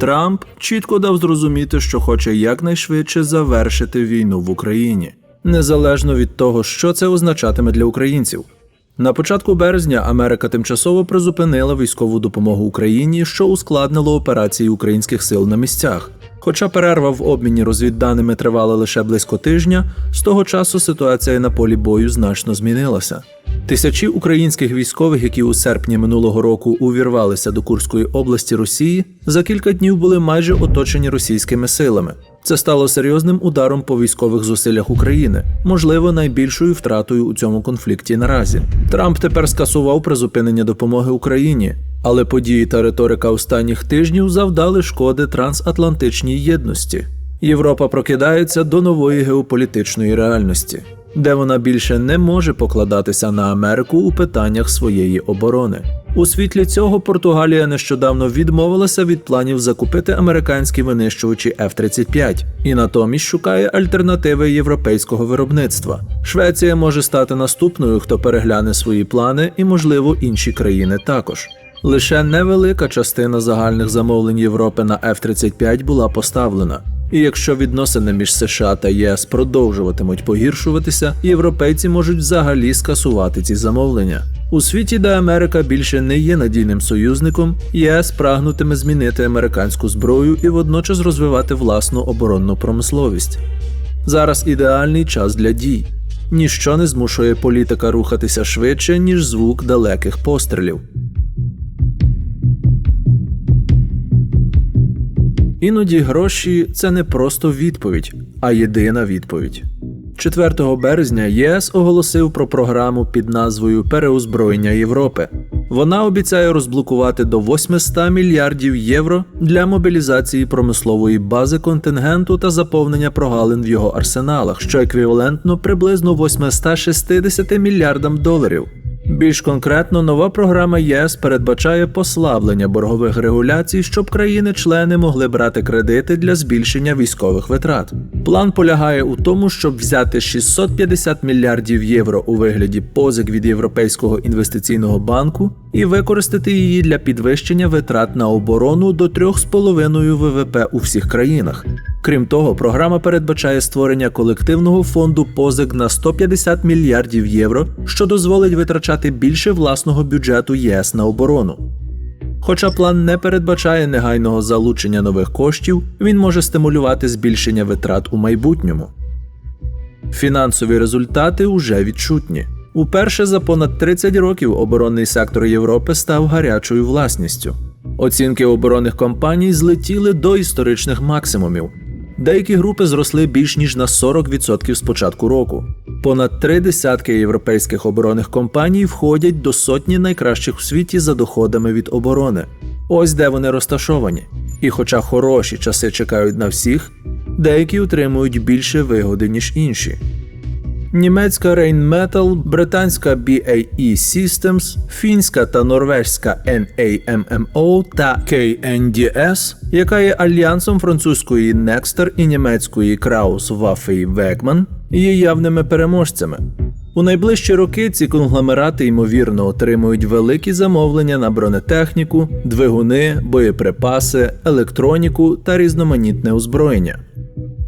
Трамп чітко дав зрозуміти, що хоче якнайшвидше завершити війну в Україні, незалежно від того, що це означатиме для українців. На початку березня Америка тимчасово призупинила військову допомогу Україні, що ускладнило операції українських сил на місцях. Хоча перерва в обміні розвідданими тривала лише близько тижня, з того часу ситуація на полі бою значно змінилася. Тисячі українських військових, які у серпні минулого року увірвалися до Курської області Росії, за кілька днів були майже оточені російськими силами. Це стало серйозним ударом по військових зусиллях України, можливо, найбільшою втратою у цьому конфлікті наразі. Трамп тепер скасував призупинення допомоги Україні, але події та риторика останніх тижнів завдали шкоди трансатлантичній єдності. Європа прокидається до нової геополітичної реальності, де вона більше не може покладатися на Америку у питаннях своєї оборони. У світлі цього Португалія нещодавно відмовилася від планів закупити американські винищувачі F-35 і натомість шукає альтернативи європейського виробництва. Швеція може стати наступною, хто перегляне свої плани, і, можливо, інші країни також. Лише невелика частина загальних замовлень Європи на F-35 була поставлена. І якщо відносини між США та ЄС продовжуватимуть погіршуватися, європейці можуть взагалі скасувати ці замовлення. У світі, де Америка більше не є надійним союзником, ЄС прагнутиме змінити американську зброю і водночас розвивати власну оборонну промисловість. Зараз ідеальний час для дій. Ніщо не змушує політика рухатися швидше, ніж звук далеких пострілів. Іноді гроші це не просто відповідь, а єдина відповідь. 4 березня ЄС оголосив про програму під назвою Переозброєння Європи. Вона обіцяє розблокувати до 800 мільярдів євро для мобілізації промислової бази контингенту та заповнення прогалин в його арсеналах, що еквівалентно приблизно 860 мільярдам доларів. Більш конкретно, нова програма ЄС передбачає послаблення боргових регуляцій, щоб країни-члени могли брати кредити для збільшення військових витрат. План полягає у тому, щоб взяти 650 мільярдів євро у вигляді позик від Європейського інвестиційного банку і використати її для підвищення витрат на оборону до 3,5 ВВП у всіх країнах. Крім того, програма передбачає створення колективного фонду позик на 150 мільярдів євро, що дозволить витрачати більше власного бюджету ЄС на оборону. Хоча план не передбачає негайного залучення нових коштів, він може стимулювати збільшення витрат у майбутньому. Фінансові результати уже відчутні. Уперше за понад 30 років оборонний сектор Європи став гарячою власністю. Оцінки оборонних компаній злетіли до історичних максимумів. Деякі групи зросли більш ніж на 40% з початку року. Понад три десятки європейських оборонних компаній входять до сотні найкращих у світі за доходами від оборони. Ось де вони розташовані. І хоча хороші часи чекають на всіх, деякі отримують більше вигоди, ніж інші. Німецька Rheinmetall, британська BAE Systems, фінська та норвежська NAMMO та KNDS, яка є альянсом французької Nexter і німецької Kraus Waffe Wegmann, є явними переможцями. У найближчі роки ці конгломерати ймовірно отримують великі замовлення на бронетехніку, двигуни, боєприпаси, електроніку та різноманітне озброєння.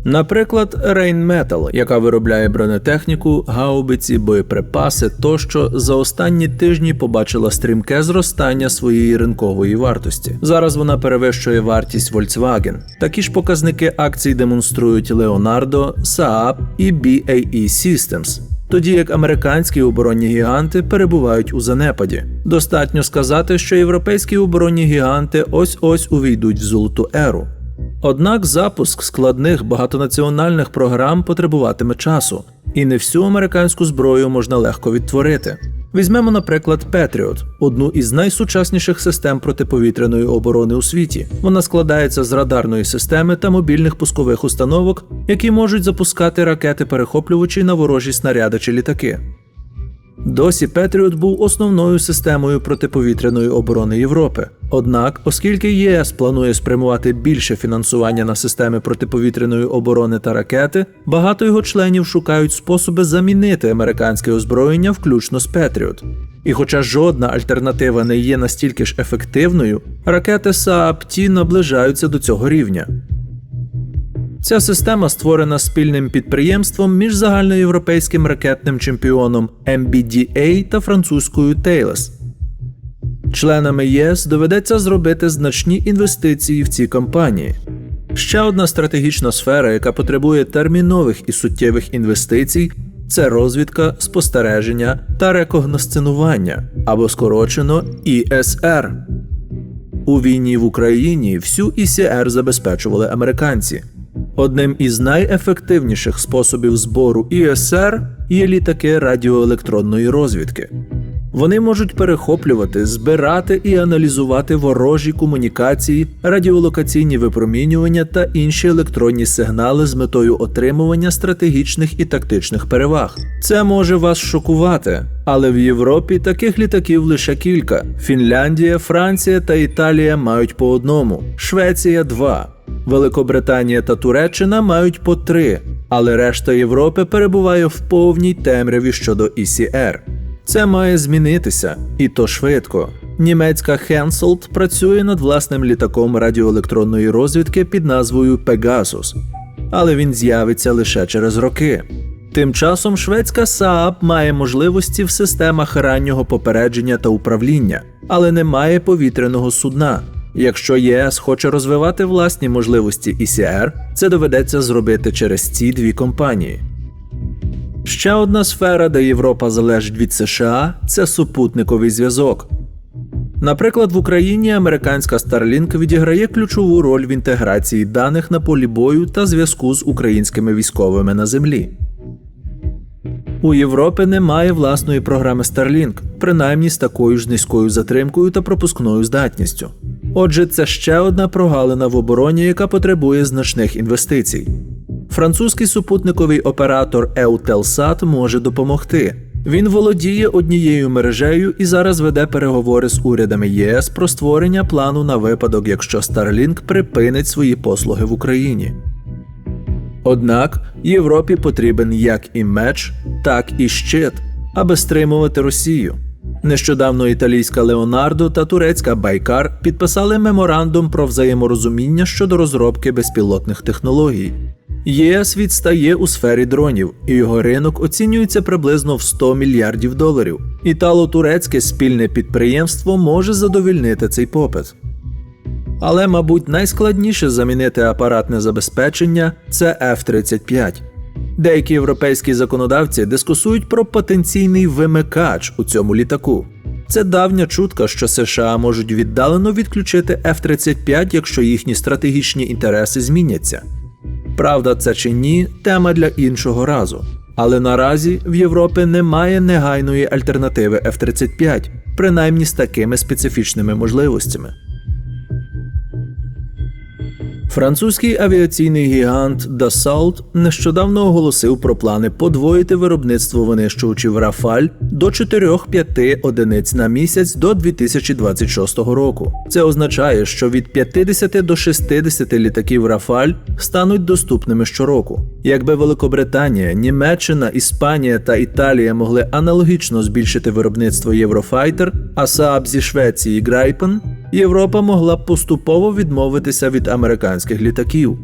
Наприклад, Rheinmetall, яка виробляє бронетехніку, гаубиці, боєприпаси тощо за останні тижні побачила стрімке зростання своєї ринкової вартості. Зараз вона перевищує вартість Volkswagen. Такі ж показники акцій демонструють Leonardo, Saab і BAE Systems. Тоді як американські оборонні гіганти перебувають у занепаді. Достатньо сказати, що європейські оборонні гіганти ось ось увійдуть в золоту еру. Однак запуск складних багатонаціональних програм потребуватиме часу, і не всю американську зброю можна легко відтворити. Візьмемо, наприклад, Patriot – одну із найсучасніших систем протиповітряної оборони у світі. Вона складається з радарної системи та мобільних пускових установок, які можуть запускати ракети-перехоплювачі на ворожі снаряди чи літаки. Досі Петріот був основною системою протиповітряної оборони Європи. Однак, оскільки ЄС планує спрямувати більше фінансування на системи протиповітряної оборони та ракети, багато його членів шукають способи замінити американське озброєння, включно з Петріот. І хоча жодна альтернатива не є настільки ж ефективною, ракети СААП-Ті наближаються до цього рівня. Ця система створена спільним підприємством між загальноєвропейським ракетним чемпіоном MBDA та французькою Thales. Членами ЄС доведеться зробити значні інвестиції в ці компанії. Ще одна стратегічна сфера, яка потребує термінових і суттєвих інвестицій, це розвідка, спостереження та рекогносцинування або скорочено ІСР. У війні в Україні всю ІСР забезпечували американці. Одним із найефективніших способів збору ІСР є літаки радіоелектронної розвідки. Вони можуть перехоплювати, збирати і аналізувати ворожі комунікації, радіолокаційні випромінювання та інші електронні сигнали з метою отримування стратегічних і тактичних переваг. Це може вас шокувати, але в Європі таких літаків лише кілька: Фінляндія, Франція та Італія мають по одному, Швеція два. Великобританія та Туреччина мають по три, але решта Європи перебуває в повній темряві щодо ІСР. Це має змінитися, і то швидко. Німецька Hensoldt працює над власним літаком радіоелектронної розвідки під назвою Pegasus, але він з'явиться лише через роки. Тим часом шведська Saab має можливості в системах раннього попередження та управління, але не має повітряного судна. Якщо ЄС хоче розвивати власні можливості ІСР, це доведеться зробити через ці дві компанії. Ще одна сфера, де Європа залежить від США, це супутниковий зв'язок. Наприклад, в Україні американська Starlink відіграє ключову роль в інтеграції даних на полі бою та зв'язку з українськими військовими на землі. У Європи немає власної програми Starlink, принаймні з такою ж низькою затримкою та пропускною здатністю. Отже, це ще одна прогалина в обороні, яка потребує значних інвестицій. Французький супутниковий оператор Eutelsat може допомогти. Він володіє однією мережею і зараз веде переговори з урядами ЄС про створення плану на випадок, якщо Starlink припинить свої послуги в Україні. Однак Європі потрібен як і меч, так і щит, аби стримувати Росію. Нещодавно італійська Леонардо та турецька Байкар підписали меморандум про взаєморозуміння щодо розробки безпілотних технологій. ЄС відстає у сфері дронів, і його ринок оцінюється приблизно в 100 мільярдів доларів. Італо-турецьке спільне підприємство може задовільнити цей попит. Але, мабуть, найскладніше замінити апаратне забезпечення це F-35. Деякі європейські законодавці дискусують про потенційний вимикач у цьому літаку. Це давня чутка, що США можуть віддалено відключити F-35, якщо їхні стратегічні інтереси зміняться. Правда, це чи ні, тема для іншого разу. Але наразі в Європі немає негайної альтернативи F-35, принаймні з такими специфічними можливостями. Французький авіаційний гігант Dassault нещодавно оголосив про плани подвоїти виробництво винищувачів Рафаль до 4-5 одиниць на місяць до 2026 року. Це означає, що від 50 до 60 літаків Рафаль стануть доступними щороку. Якби Великобританія, Німеччина, Іспанія та Італія могли аналогічно збільшити виробництво Єврофайтер, а Saab зі Швеції Грайпен, Європа могла б поступово відмовитися від американських літаків.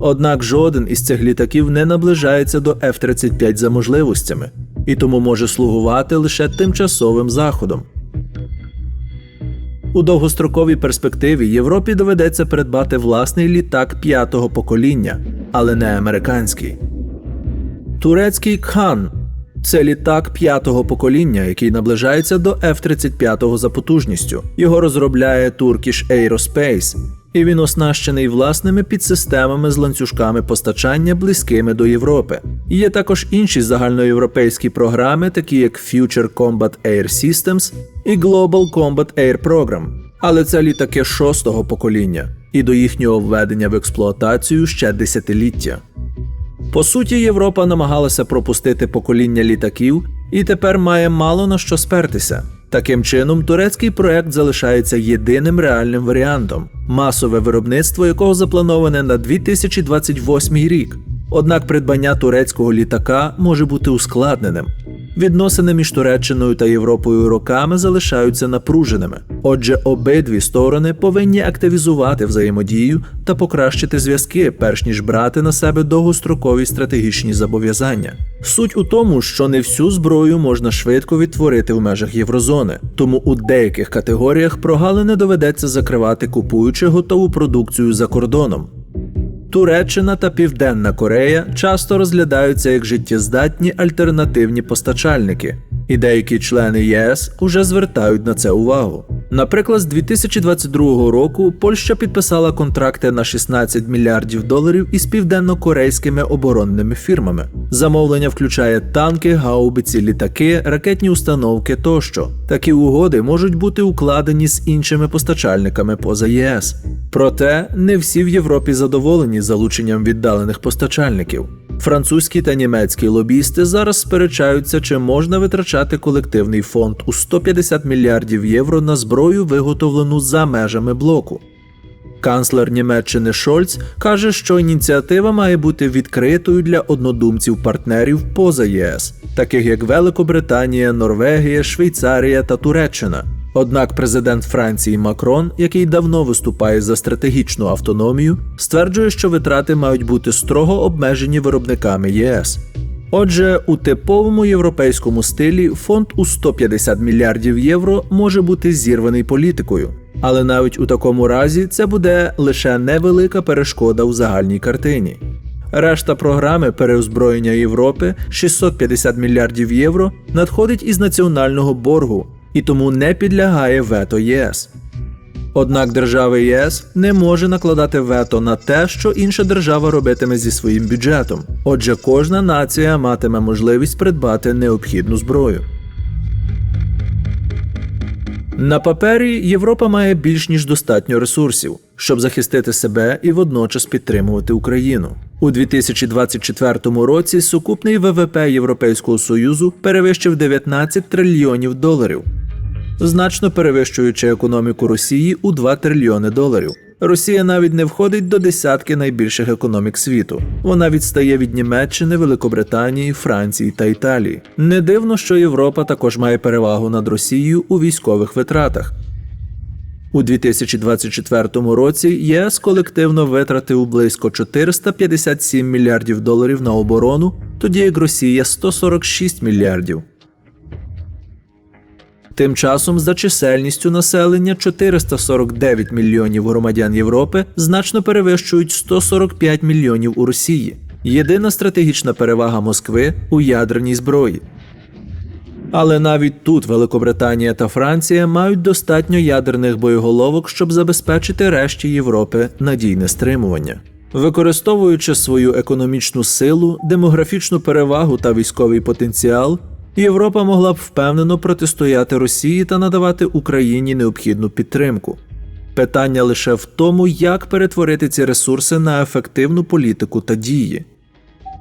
Однак жоден із цих літаків не наближається до F-35 за можливостями і тому може слугувати лише тимчасовим заходом. У довгостроковій перспективі Європі доведеться придбати власний літак п'ятого покоління, але не американський. Турецький Кхан це літак п'ятого покоління, який наближається до F-35 за потужністю. Його розробляє Turkish Aerospace, і він оснащений власними підсистемами з ланцюжками постачання близькими до Європи. Є також інші загальноєвропейські програми, такі як Future Combat Air Systems і Global Combat Air Program. Але це літаки шостого покоління, і до їхнього введення в експлуатацію ще десятиліття. По суті, Європа намагалася пропустити покоління літаків, і тепер має мало на що спертися. Таким чином, турецький проект залишається єдиним реальним варіантом, масове виробництво якого заплановане на 2028 рік. Однак придбання турецького літака може бути ускладненим. Відносини між Туреччиною та Європою роками залишаються напруженими. Отже, обидві сторони повинні активізувати взаємодію та покращити зв'язки, перш ніж брати на себе довгострокові стратегічні зобов'язання. Суть у тому, що не всю зброю можна швидко відтворити в межах Єврозони, тому у деяких категоріях прогалини доведеться закривати, купуючи готову продукцію за кордоном. Туреччина та Південна Корея часто розглядаються як життєздатні альтернативні постачальники, і деякі члени ЄС уже звертають на це увагу. Наприклад, з 2022 року Польща підписала контракти на 16 мільярдів доларів із південно-корейськими оборонними фірмами. Замовлення включає танки, гаубиці, літаки, ракетні установки тощо. Такі угоди можуть бути укладені з іншими постачальниками поза ЄС. Проте не всі в Європі задоволені залученням віддалених постачальників. Французькі та німецькі лобісти зараз сперечаються, чи можна витрачати колективний фонд у 150 мільярдів євро на зброю, виготовлену за межами блоку. Канцлер Німеччини Шольц каже, що ініціатива має бути відкритою для однодумців-партнерів поза ЄС, таких як Великобританія, Норвегія, Швейцарія та Туреччина. Однак президент Франції Макрон, який давно виступає за стратегічну автономію, стверджує, що витрати мають бути строго обмежені виробниками ЄС. Отже, у типовому європейському стилі фонд у 150 мільярдів євро може бути зірваний політикою, але навіть у такому разі це буде лише невелика перешкода у загальній картині. Решта програми переозброєння Європи 650 мільярдів євро надходить із національного боргу і тому не підлягає вето ЄС. Однак держава ЄС не може накладати вето на те, що інша держава робитиме зі своїм бюджетом. Отже, кожна нація матиме можливість придбати необхідну зброю. На папері Європа має більш ніж достатньо ресурсів, щоб захистити себе і водночас підтримувати Україну. У 2024 році сукупний ВВП Європейського Союзу перевищив 19 трильйонів доларів значно перевищуючи економіку Росії у 2 трильйони доларів. Росія навіть не входить до десятки найбільших економік світу. Вона відстає від Німеччини, Великобританії, Франції та Італії. Не дивно, що Європа також має перевагу над Росією у військових витратах. У 2024 році ЄС колективно витратив близько 457 мільярдів доларів на оборону, тоді як Росія 146 мільярдів. Тим часом за чисельністю населення 449 мільйонів громадян Європи значно перевищують 145 мільйонів у Росії. Єдина стратегічна перевага Москви у ядерній зброї. Але навіть тут Великобританія та Франція мають достатньо ядерних боєголовок, щоб забезпечити решті Європи надійне стримування. Використовуючи свою економічну силу, демографічну перевагу та військовий потенціал, Європа могла б впевнено протистояти Росії та надавати Україні необхідну підтримку. Питання лише в тому, як перетворити ці ресурси на ефективну політику та дії.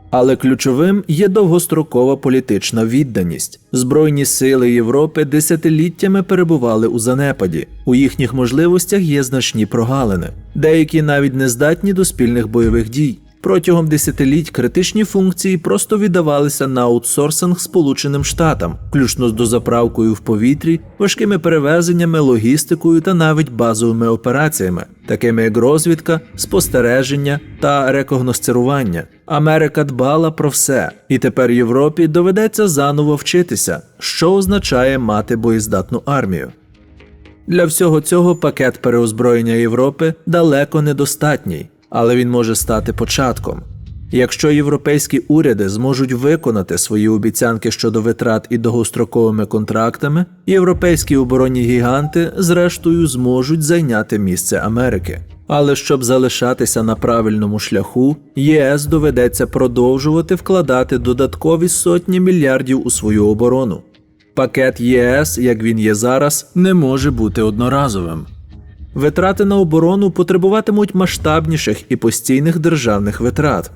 Але ключовим є довгострокова політична відданість. Збройні сили Європи десятиліттями перебували у занепаді. У їхніх можливостях є значні прогалини, деякі навіть не здатні до спільних бойових дій. Протягом десятиліть критичні функції просто віддавалися на аутсорсинг Сполученим Штатам, включно з дозаправкою в повітрі, важкими перевезеннями, логістикою та навіть базовими операціями, такими як розвідка, спостереження та рекогносцирування. Америка дбала про все, і тепер Європі доведеться заново вчитися, що означає мати боєздатну армію. Для всього цього пакет переозброєння Європи далеко недостатній але він може стати початком. Якщо європейські уряди зможуть виконати свої обіцянки щодо витрат і довгостроковими контрактами, європейські оборонні гіганти зрештою зможуть зайняти місце Америки. Але щоб залишатися на правильному шляху, ЄС доведеться продовжувати вкладати додаткові сотні мільярдів у свою оборону. Пакет ЄС, як він є зараз, не може бути одноразовим. Витрати на оборону потребуватимуть масштабніших і постійних державних витрат.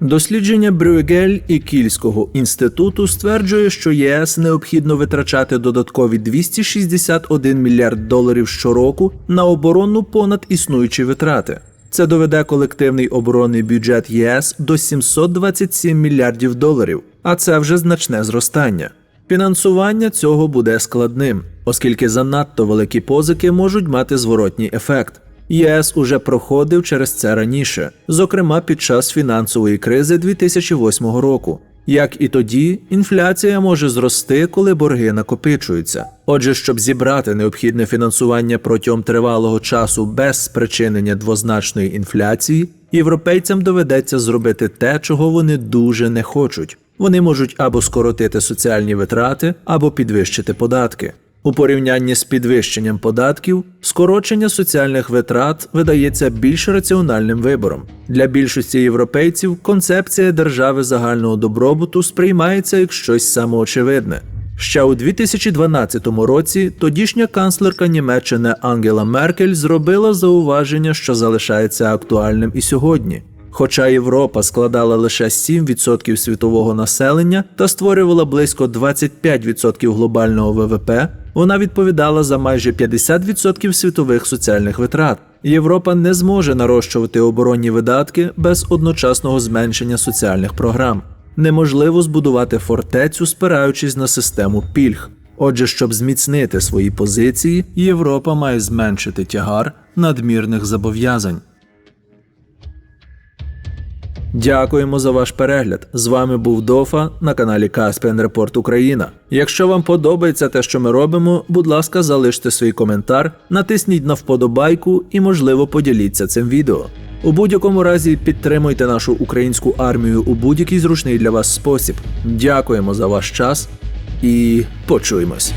Дослідження Брюгель і Кільського інституту стверджує, що ЄС необхідно витрачати додаткові 261 мільярд доларів щороку на оборонну понад існуючі витрати. Це доведе колективний оборонний бюджет ЄС до 727 мільярдів доларів, а це вже значне зростання. Фінансування цього буде складним, оскільки занадто великі позики можуть мати зворотній ефект. ЄС уже проходив через це раніше, зокрема під час фінансової кризи 2008 року. Як і тоді, інфляція може зрости, коли борги накопичуються. Отже, щоб зібрати необхідне фінансування протягом тривалого часу без спричинення двозначної інфляції, європейцям доведеться зробити те, чого вони дуже не хочуть. Вони можуть або скоротити соціальні витрати, або підвищити податки. У порівнянні з підвищенням податків, скорочення соціальних витрат видається більш раціональним вибором. Для більшості європейців концепція держави загального добробуту сприймається як щось самоочевидне. Ще у 2012 році тодішня канцлерка Німеччини Ангела Меркель зробила зауваження, що залишається актуальним і сьогодні. Хоча Європа складала лише 7% світового населення та створювала близько 25% глобального ВВП, вона відповідала за майже 50% світових соціальних витрат. Європа не зможе нарощувати оборонні видатки без одночасного зменшення соціальних програм. Неможливо збудувати фортецю, спираючись на систему пільг. Отже, щоб зміцнити свої позиції, Європа має зменшити тягар надмірних зобов'язань. Дякуємо за ваш перегляд. З вами був Дофа на каналі Caspian Report Україна. Якщо вам подобається те, що ми робимо, будь ласка, залиште свій коментар, натисніть на вподобайку і, можливо, поділіться цим відео. У будь-якому разі підтримуйте нашу українську армію у будь-який зручний для вас спосіб. Дякуємо за ваш час і почуємось.